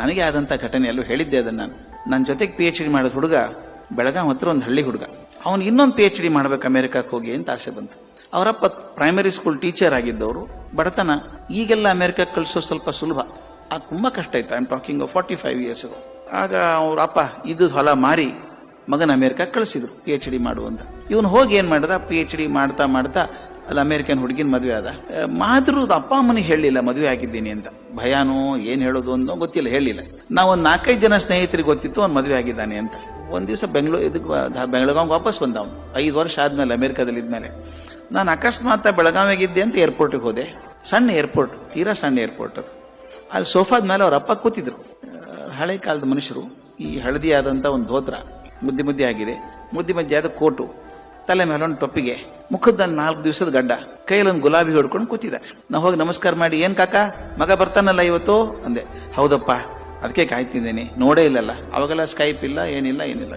ನನಗೆ ಆದಂಥ ಘಟನೆಯಲ್ಲೂ ಹೇಳಿದ್ದೆ ಅದನ್ನು ನಾನು. ನನ್ನ ಜೊತೆಗೆ ಪಿ ಎಚ್ ಡಿ ಮಾಡಿದ ಹುಡುಗ ಬೆಳಗಾವ್ ಹತ್ರ ಒಂದು ಹಳ್ಳಿ ಹುಡುಗ. ಅವನು ಇನ್ನೊಂದು ಪಿ ಎಚ್ ಡಿ ಮಾಡ್ಬೇಕು ಅಮೆರಿಕಕ್ಕೆ ಹೋಗಿ ಅಂತ ಆಸೆ ಬಂತು. ಅವರಪ್ಪ ಪ್ರೈಮರಿ ಸ್ಕೂಲ್ ಟೀಚರ್ ಆಗಿದ್ದವರು, ಬಡತನ. ಈಗೆಲ್ಲ ಅಮೆರಿಕಕ್ಕೆ ಕಳಿಸೋ ಸ್ವಲ್ಪ ಸುಲಭ. ಅದು ತುಂಬ ಕಷ್ಟ ಆಯ್ತು. I am talking forty five years ಆಗ ಅವ್ರ ಅಪ್ಪ, ಇದು ಹೊಲ ಮಾರಿ ಮಗನ ಅಮೆರಿಕಕ್ಕೆ ಕಳಿಸಿದ್ರು ಪಿ ಎಚ್ ಡಿ ಮಾಡುವಂತ ಇವನು ಹೋಗಿ ಏನು ಮಾಡ್ದ? ಪಿ ಎಚ್ ಡಿ ಮಾಡ್ತಾ ಮಾಡ್ತಾ ಅಲ್ಲಿ ಅಮೇರಿಕನ್ ಹುಡುಗಿನ ಮದುವೆ ಆದ. ಮಾತ್ರ ಅಪ್ಪ ಅಮ್ಮನಿಗೆ ಹೇಳಿಲ್ಲ ಮದುವೆ ಆಗಿದ್ದೀನಿ ಅಂತ. ಭಯಾನೋ, ಏನು ಹೇಳೋದು ಅನ್ನೋ ಗೊತ್ತಿಲ್ಲ ಹೇಳಿಲ್ಲ ನಾವು ಒಂದು ನಾಲ್ಕೈದು ಜನ ಸ್ನೇಹಿತರಿಗೆ ಗೊತ್ತಿತ್ತು, ಅವ್ನು ಮದುವೆ ಆಗಿದ್ದಾನೆ ಅಂತ. ಒಂದು ದಿವಸ ಬೆಂಗಳೂರು ಇದಕ್ಕೆ ಬೆಳಗಾವ್ ವಾಪಸ್ ಬಂದ ಅವನು. ಐದು ವರ್ಷ ಆದ್ಮೇಲೆ ಅಮೇರಿಕಾದಲ್ಲಿ ಇದ್ಮೇಲೆ. ನಾನು ಅಕಸ್ಮಾತ್ ಬೆಳಗಾವಿಗಿದ್ದೆ ಅಂತ ಏರ್ಪೋರ್ಟಿಗೆ ಹೋದೆ. ಸಣ್ಣ ಏರ್ಪೋರ್ಟ್, ತೀರಾ ಸಣ್ಣ ಏರ್ಪೋರ್ಟ್ ಅದು. ಅಲ್ಲಿ ಸೋಫಾದ ಮೇಲೆ ಅವ್ರ ಅಪ್ಪ ಕೂತಿದ್ರು. ಹಳೆ ಕಾಲದ ಮನುಷ್ಯರು, ಈ ಹಳದಿ ಆದಂತ ಒಂದು ಧೋತ್ರ, ಮುದ್ದೆ ಮುದ್ದೆ ಆಗಿದೆ. ಮುದ್ದೆ ಮುದ್ದೆ ಆದ ಕೋಟು. ತಲೆ ಮೇಲೆ ಒಂದು ಟೊಪ್ಪಿಗೆ ಮುಖದ ನಾಲ್ಕು ದಿವಸದ ಗಡ್ಡ ಕೈಲೊಂದು ಗುಲಾಬಿ ಹೊಡ್ಕೊಂಡು ಕೂತಿದ್ದಾರೆ. ನಾವು ಹೋಗಿ ನಮಸ್ಕಾರ ಮಾಡಿ, ಏನ್ ಕಾಕ, ಮಗ ಬರ್ತಾನಲ್ಲ ಇವತ್ತು? ಅಂದೆ. ಹೌದಪ್ಪ, ಅದಕ್ಕೆ ಕಾಯ್ತಿದ್ದೇನೆ ನೋಡೇ ಇಲ್ಲಲ್ಲ. ಅವಾಗೆಲ್ಲ ಸ್ಕೈಪ್ ಇಲ್ಲ, ಏನಿಲ್ಲ ಏನಿಲ್ಲ.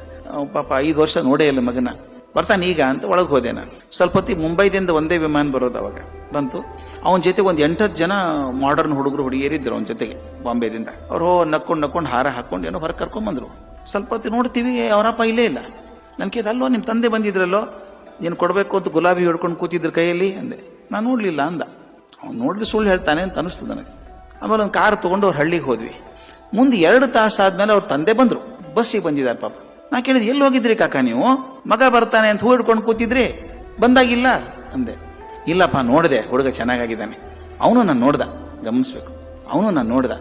ಪಾಪ ಐದು ವರ್ಷ ನೋಡೇ ಇಲ್ಲ ಮಗನ. ಬರ್ತಾನೆ ಈಗ ಅಂತ ಒಳಗೆ ಹೋದೆ ನಾನು. ಸ್ವಲ್ಪ ಹೊತ್ತಿಗೆ ಮುಂಬೈದಿಂದ ಒಂದೇ ವಿಮಾನ ಬರೋದು ಅವಾಗ. ಬಂತು. ಅವನ ಜೊತೆಗೆ ಒಂದು ಹತ್ತು ಜನ ಮಾಡರ್ನ್ ಹುಡುಗರು, ಹುಡುಗಿಯರಿದ್ರು ಅವನ ಜೊತೆಗೆ ಬಾಂಬೆದಿಂದ. ಅವ್ರು ಹೋ, ನಕ್ಕೊಂಡು ನಕ್ಕೊಂಡು ಹಾರ ಹಾಕೊಂಡು ಏನೋ ಹೊರಗೆ ಕರ್ಕೊಂಡ್ ಬಂದ್ರು ಸ್ವಲ್ಪ ಹೊತ್ತು ನೋಡ್ತೀವಿ ಅವರಪ್ಪ ಇಲ್ಲೇ ಇಲ್ಲ. ನನಗೆ ಅಲ್ಲೋ ನಿಮ್ಮ ತಂದೆ ಬಂದಿದ್ರಲ್ಲೋ? ನೀನು ಕೊಡಬೇಕು ಅಂತ ಗುಲಾಬಿ ಹಿಡ್ಕೊಂಡು ಕೂತಿದ್ರು ಕೈಯಲ್ಲಿ ಅಂದೆ. ನಾನು ನೋಡಲಿಲ್ಲ ಅಂದ. ಅವ್ನು ನೋಡಿದ್ರೆ ಸುಳ್ಳು ಹೇಳ್ತಾನೆ ಅಂತ ಅನಿಸ್ತು ನನಗೆ. ಆಮೇಲೆ ಒಂದು ಕಾರ್ ತೊಗೊಂಡು ಅವ್ರು ಹಳ್ಳಿಗೆ ಹೋದ್ವಿ. ಮುಂದೆ ಎರಡು ತಾಸು ಆದ್ಮೇಲೆ ಅವ್ರ ತಂದೆ ಬಂದರು. ಬಸ್ಸಿಗೆ ಬಂದಿದ್ದಾರೆ ಪಾಪ. ನಾ ಕೇಳಿದ್, ಎಲ್ಲಿ ಹೋಗಿದ್ರಿ ಕಾಕ ನೀವು? ಮಗ ಬರ್ತಾನೆ ಅಂತ ಹೂ ಹಿಡ್ಕೊಂಡು ಕೂತಿದ್ರಿ. ಬಂದಾಗಿಲ್ಲ? ಅಂದೆ. ಇಲ್ಲಪ್ಪ, ನೋಡಿದೆ. ಹುಡುಗ ಚೆನ್ನಾಗಾಗಿದ್ದಾನೆ. ಅವನು ನಾನು ನೋಡ್ದ. ಗಮನಿಸ್ಬೇಕು. ಅವನು ನಾನು ನೋಡ್ದ.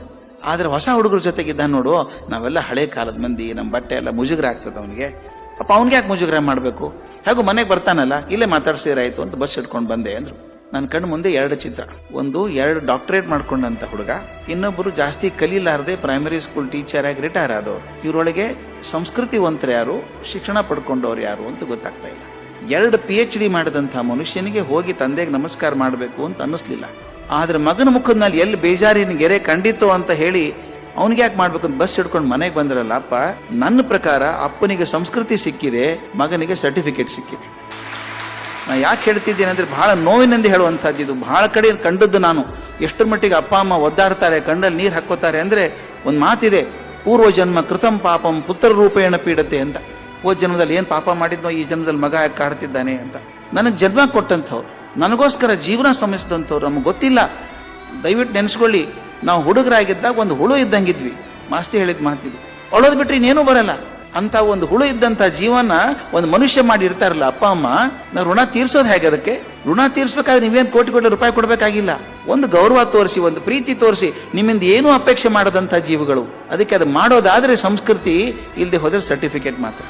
ಆದರೆ ಹೊಸ ಹುಡುಗರ ಜೊತೆಗಿದ್ದ ನೋಡು. ನಾವೆಲ್ಲ ಹಳೆ ಕಾಲದ ಮಂದಿ. ನಮ್ಮ ಬಟ್ಟೆ ಎಲ್ಲ ಮುಜುಗರ ಆಗ್ತದೆ ಅವನಿಗೆ. ಪಾಪ ಅವ್ನಿಗೆ ಯಾಕೆ ಮುಜುಗರ ಮಾಡಬೇಕು? ಹಾಗೂ ಮನೆಗೆ ಬರ್ತಾನಲ್ಲ, ಇಲ್ಲೇ ಮಾತಾಡ್ಸಿರಾಯ್ತು ಅಂತ ಬಸ್ ಹಿಡ್ಕೊಂಡು ಬಂದೆ ಅಂದ್ರು. ನನ್ನ ಕಣ್ಣು ಮುಂದೆ ಎರಡು ಚಿತ್ರ. ಒಂದು, ಎರಡು ಡಾಕ್ಟರೇಟ್ ಮಾಡ್ಕೊಂಡಂತ ಹುಡುಗ ಇನ್ನೊಬ್ಬರು ಜಾಸ್ತಿ ಕಲೀಲಾರದೆ ಪ್ರೈಮರಿ ಸ್ಕೂಲ್ ಟೀಚರ್ ಆಗಿ ರಿಟೈರ್ ಆದವರು. ಇವರೊಳಗೆ ಸಂಸ್ಕೃತಿವಂತರು ಯಾರು, ಶಿಕ್ಷಣ ಪಡ್ಕೊಂಡವ್ರು ಯಾರು ಅಂತ ಗೊತ್ತಾಗ್ತಾ ಇಲ್ಲ. ಎರಡು ಪಿ ಎಚ್ ಡಿ ಮಾಡಿದಂಥ ಮನುಷ್ಯನಿಗೆ ಹೋಗಿ ತಂದೆಗೆ ನಮಸ್ಕಾರ ಮಾಡಬೇಕು ಅಂತ ಅನ್ನಿಸ್ಲಿಲ್ಲ. ಆದ್ರೆ ಮಗನ ಮುಖದ ಎಲ್ಲಿ ಬೇಜಾರಿನ ಗೆರೆ ಕಂಡಿತು ಅಂತ ಹೇಳಿ ಅವನಿಗೆ ಯಾಕೆ ಮಾಡ್ಬೇಕು ಬಸ್ ಹಿಡ್ಕೊಂಡು ಮನೆಗೆ ಬಂದ್ರಲ್ಲ ಅಪ್ಪ, ನನ್ನ ಪ್ರಕಾರ ಅಪ್ಪನಿಗೆ ಸಂಸ್ಕೃತಿ ಸಿಕ್ಕಿದೆ, ಮಗನಿಗೆ ಸರ್ಟಿಫಿಕೇಟ್ ಸಿಕ್ಕಿದೆ. ನಾ ಯಾಕೆ ಹೇಳ್ತಿದ್ದೇನೆ ಅಂದ್ರೆ ಬಹಳ ನೋವಿನಿಂದ ಹೇಳುವಂತಹದ್ದು ಇದು. ಬಹಳ ಕಡೆ ಕಂಡದ್ದು ನಾನು. ಎಷ್ಟರ ಮಟ್ಟಿಗೆ ಅಪ್ಪ, ಅಮ್ಮ ಒದ್ದಾಡ್ತಾರೆ, ಕಣ್ಣಲ್ಲಿ ನೀರು ಹಾಕೋತಾರೆ ಅಂದ್ರೆ ಒಂದು ಮಾತಿದೆ, ಪೂರ್ವ ಜನ್ಮ ಕೃತಂ ಪಾಪಂ ಪುತ್ರ ರೂಪೇಣ ಪೀಡತೆ ಅಂತ. ಓ ಜನ್ಮದಲ್ಲಿ ಏನ್ ಪಾಪ ಮಾಡಿದ್ನೋ ಈ ಜನ್ಮದಲ್ಲಿ ಮಗ ಯಾಕೆ ಕಾಡ್ತಿದ್ದಾನೆ ಅಂತ. ನನಗೆ ಜನ್ಮ ಕೊಟ್ಟಂಥವ್ರು, ನನಗೋಸ್ಕರ ಜೀವನ ಶ್ರಮಿಸಿದಂಥವ್ರು ನಮ್ಗೆ ಗೊತ್ತಿಲ್ಲ. ದಯವಿಟ್ಟು ನೆನೆಸ್ಕೊಳ್ಳಿ ನಾವು ಹುಡುಗರಾಗಿದ್ದಾಗ ಒಂದು ಹುಳು ಇದ್ದಂಗಿದ್ವಿ. ಮಾಸ್ತಿ ಹೇಳಿದ ಮಾತಿದ್ವಿ ಅಳೋದು ಬಿಟ್ರೆ ಇನ್ನೇನೂ ಬರಲ್ಲ. ಅಂತ ಒಂದು ಹುಳು ಇದ್ದಂತ ಜೀವನ ಒಂದು ಮನುಷ್ಯ ಮಾಡಿ ಇರ್ತಾರಲ್ಲ ಅಪ್ಪ, ಅಮ್ಮ, ನಾವು ಋಣ ತೀರ್ಸೋದು ಹೇಗೆ ಅದಕ್ಕೆ? ಋಣ ತೀರ್ಸ್ಬೇಕಾದ್ರೆ ನೀವೇನು ಕೋಟಿ ಕೋಟಿ ರೂಪಾಯಿ ಕೊಡಬೇಕಾಗಿಲ್ಲ. ಒಂದು ಗೌರವ ತೋರಿಸಿ, ಒಂದು ಪ್ರೀತಿ ತೋರಿಸಿ ನಿಮ್ಮಿಂದ ಏನೂ ಅಪೇಕ್ಷೆ ಮಾಡದಂತ ಜೀವಿಗಳು. ಅದಕ್ಕೆ ಅದು ಮಾಡೋದಾದ್ರೆ ಸಂಸ್ಕೃತಿ ಇಲ್ಲದೆ ಹೋದ್ರೆ ಸರ್ಟಿಫಿಕೇಟ್ ಮಾತ್ರ.